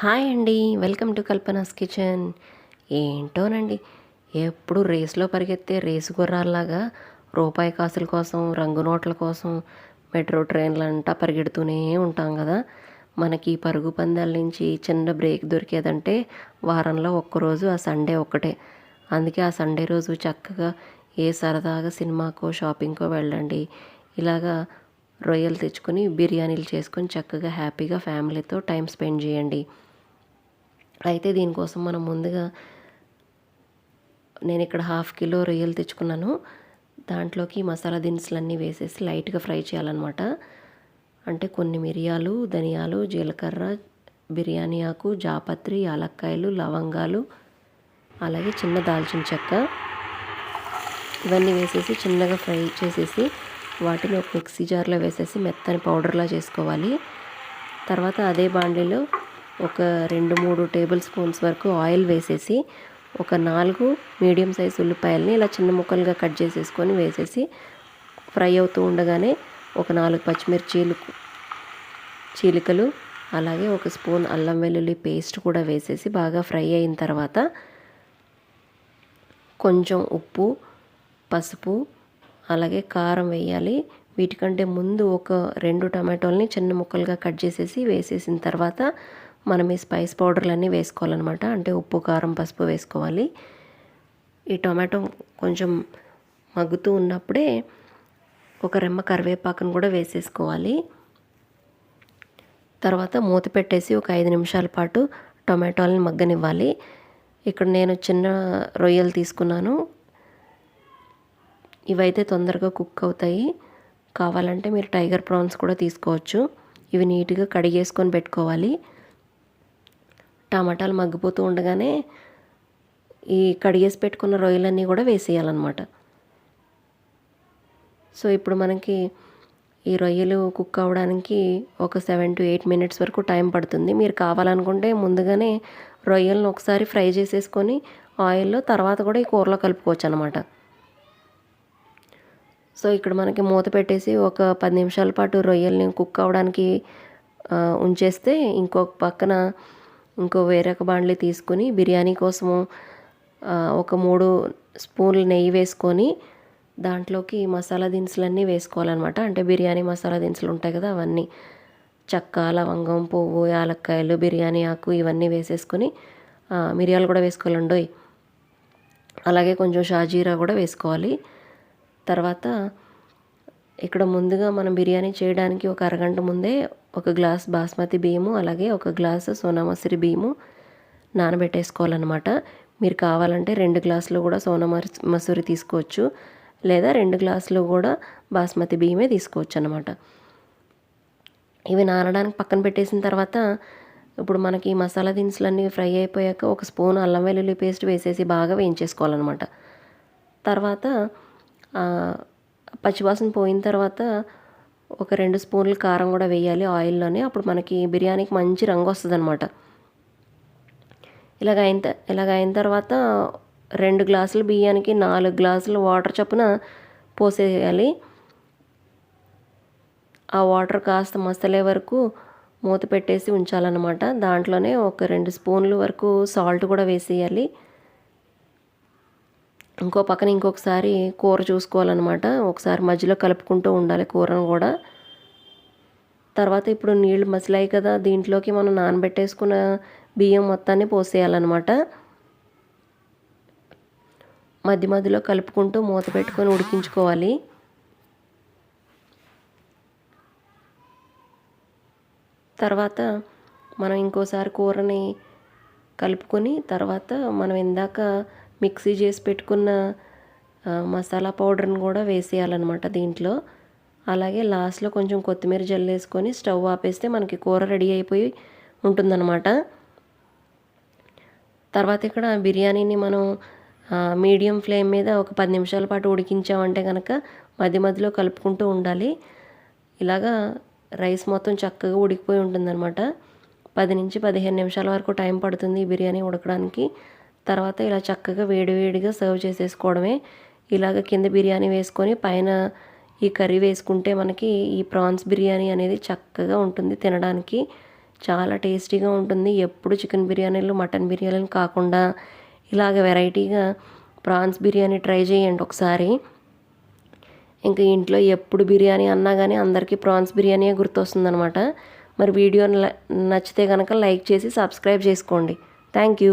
Hi అండి. Welcome to Kalpana's kitchen. ఏంటోనండి ఎప్పుడు రేస్లో పరిగెత్తే రేసు గుర్రాల్లాగా రూపాయి కాసుల కోసం రంగు నోట్ల కోసం మెట్రో ట్రైన్లంటా పరిగెడుతూనే ఉంటాం కదా. మనకి పరుగు పందాల నుంచి చిన్న బ్రేక్ దొరికేదంటే వారంలో ఒక్కరోజు ఆ సండే ఒక్కటే. అందుకే ఆ సండే రోజు చక్కగా ఏ సరదాగా సినిమాకో షాపింగ్కో వెళ్ళండి. ఇలాగా రొయ్యలు తెచ్చుకొని బిర్యానీలు చేసుకొని చక్కగా హ్యాపీగా ఫ్యామిలీతో టైం స్పెండ్ చేయండి. అయితే దీనికోసం మనం ముందుగా నేను ఇక్కడ హాఫ్ కిలో రొయ్యలు తెచ్చుకున్నాను. దాంట్లోకి మసాలా దినుసులన్నీ వేసేసి లైట్గా ఫ్రై చేయాలన్నమాట. అంటే కొన్ని మిరియాలు ధనియాలు జీలకర్ర బిర్యానీ ఆకు జాపత్రి యాలక్కాయలు లవంగాలు అలాగే చిన్న దాల్చిన చెక్క. ఇవన్నీ వేసేసి చిన్నగా ఫ్రై చేసేసి వాటిని ఒక మిక్సీ జార్లో వేసేసి మెత్తని పౌడర్లా చేసుకోవాలి. తర్వాత అదే బాండీలో ఒక రెండు మూడు టేబుల్ స్పూన్స్ వరకు ఆయిల్ వేసేసి ఒక నాలుగు మీడియం సైజ్ ఉల్లిపాయలని ఇలా చిన్న ముక్కలుగా కట్ చేసేసుకొని వేసేసి ఫ్రై అవుతూ ఉండగానే ఒక నాలుగు పచ్చిమిర్చీలు చీలికలు అలాగే ఒక స్పూన్ అల్లం వెల్లుల్లి పేస్ట్ కూడా వేసేసి బాగా ఫ్రై అయిన తర్వాత కొంచెం ఉప్పు పసుపు అలాగే కారం వేయాలి. వీటికంటే ముందు ఒక రెండు టమాటోల్ని చిన్న ముక్కలుగా కట్ చేసేసి వేసేసిన తర్వాత మనం ఈ స్పైస్ పౌడర్లన్నీ వేసుకోవాలన్నమాట. అంటే ఉప్పు కారం పసుపు వేసుకోవాలి. ఈ టొమాటో కొంచెం మగ్గుతూ ఉన్నప్పుడే ఒక రెమ్మ కరివేపాకును కూడా వేసేసుకోవాలి. తర్వాత మూత పెట్టేసి ఒక ఐదు నిమిషాల పాటు టొమాటోలని మగ్గనివ్వాలి. ఇక్కడ నేను చిన్న రొయ్యలు తీసుకున్నాను. ఇవైతే తొందరగా కుక్ అవుతాయి. కావాలంటే మీరు టైగర్ ప్రాన్స్ కూడా తీసుకోవచ్చు. ఇవి నీట్గా కడిగేసుకొని పెట్టుకోవాలి. టమాటాలు మగ్గిపోతూ ఉండగానే ఈ కడిగేసి పెట్టుకున్న రొయ్యలన్నీ కూడా వేసేయాలన్నమాట. సో ఇప్పుడు మనకి ఈ రొయ్యలు కుక్ అవ్వడానికి ఒక సెవెన్ టు ఎయిట్ మినిట్స్ వరకు టైం పడుతుంది. మీరు కావాలనుకుంటే ముందుగానే రొయ్యలను ఒకసారి ఫ్రై చేసేసుకొని ఆయిల్లో తర్వాత కూడా ఈ కూరలో కలుపుకోవచ్చు అనమాట సో ఇక్కడ మనకి మూత పెట్టేసి ఒక పది నిమిషాల పాటు రొయ్యల్ని కుక్ అవ్వడానికి ఉంచేస్తే ఇంకొక పక్కన ఇంకో వేరొక బాండ్లీ తీసుకుని బిర్యానీ కోసము ఒక మూడు స్పూన్లు నెయ్యి వేసుకొని దాంట్లోకి మసాలా దినుసులన్నీ వేసుకోవాలన్నమాట. అంటే బిర్యానీ మసాలా దినుసులు ఉంటాయి కదా అవన్నీ. చెక్క లవంగం పువ్వు యాలక్కాయలు బిర్యానీ ఆకు ఇవన్నీ వేసేసుకొని మిరియాలు కూడా వేసుకోవాలండి. అలాగే కొంచెం షాజీరా కూడా వేసుకోవాలి. తర్వాత ఇక్కడ ముందుగా మనం బిర్యానీ చేయడానికి ఒక అరగంట ముందే ఒక గ్లాస్ బాస్మతి బియ్యము అలాగే ఒక గ్లాసు సోనామసూరి బియ్యము నానబెట్టేసుకోవాలన్నమాట. మీరు కావాలంటే రెండు గ్లాసులు కూడా సోనా మసూరి తీసుకోవచ్చు లేదా రెండు గ్లాసులు కూడా బాస్మతి బియ్యమే తీసుకోవచ్చు అనమాట ఇవి నానడానికి పక్కన పెట్టేసిన తర్వాత ఇప్పుడు మనకి మసాలా దినుసులన్నీ ఫ్రై అయిపోయాక ఒక స్పూన్ అల్లం వెల్లుల్లి పేస్ట్ వేసేసి బాగా వేయించేసుకోవాలన్నమాట. తర్వాత పచ్చివాసన పోయిన తర్వాత ఒక రెండు స్పూన్లు కారం కూడా వేయాలి ఆయిల్లోనే. అప్పుడు మనకి బిర్యానీకి మంచి రంగు వస్తుంది అనమాట ఇలాగ అయిన ఇలాగ అయిన తర్వాత రెండు గ్లాసులు బియ్యానికి నాలుగు గ్లాసులు వాటర్ చొప్పున పోసేయాలి. ఆ వాటర్ కాస్త మసలే వరకు మూత పెట్టేసి ఉంచాలన్నమాట. దాంట్లోనే ఒక రెండు స్పూన్లు వరకు సాల్ట్ కూడా వేసేయాలి. ఇంకో పక్కన ఇంకొకసారి కూర చూసుకోవాలన్నమాట. ఒకసారి మధ్యలో కలుపుకుంటూ ఉండాలి కూరను కూడా. తర్వాత ఇప్పుడు నీళ్ళు మసిలాయి కదా దీంట్లోకి మనం నానబెట్టేసుకున్న బియ్యం మొత్తాన్ని పోసేయాలన్నమాట. మధ్య మధ్యలో కలుపుకుంటూ మూత పెట్టుకొని ఉడికించుకోవాలి. తర్వాత మనం ఇంకోసారి కూరని కలుపుకొని తర్వాత మనం ఇందాక మిక్సీ చేసి పెట్టుకున్న మసాలా పౌడర్ని కూడా వేసేయాలన్నమాట దీంట్లో. అలాగే లాస్ట్లో కొంచెం కొత్తిమీర జల్లేసుకొని స్టవ్ ఆపేస్తే మనకి కూర రెడీ అయిపోయి ఉంటుందన్నమాట. తర్వాత ఇక్కడ బిర్యానీని మనం మీడియం ఫ్లేమ్ మీద ఒక పది నిమిషాల పాటు ఉడికించామంటే కనుక మధ్య మధ్యలో కలుపుకుంటూ ఉండాలి. ఇలాగా రైస్ మొత్తం చక్కగా ఉడికిపోయి ఉంటుందన్నమాట. పది నుంచి పదిహేను నిమిషాల వరకు టైం పడుతుంది ఈ బిర్యానీ ఉడకడానికి. తర్వాత ఇలా చక్కగా వేడివేడిగా సర్వ్ చేసేసుకోవడమే. ఇలాగ కింద బిర్యానీ వేసుకొని పైన ఈ కర్రీ వేసుకుంటే మనకి ఈ ప్రాన్స్ బిర్యానీ అనేది చక్కగా ఉంటుంది తినడానికి. చాలా టేస్టీగా ఉంటుంది. ఎప్పుడు చికెన్ బిర్యానీలు మటన్ బిర్యానీలు కాకుండా ఇలాగ వెరైటీగా ప్రాన్స్ బిర్యానీ ట్రై చేయండి ఒకసారి. ఇంకా ఇంట్లో ఎప్పుడు బిర్యానీ అన్నా కానీ అందరికీ ప్రాన్స్ బిర్యానీయే గుర్తొస్తుందనమాట మరి వీడియో నచ్చితే కనుక లైక్ చేసి సబ్స్క్రైబ్ చేసుకోండి. Thank you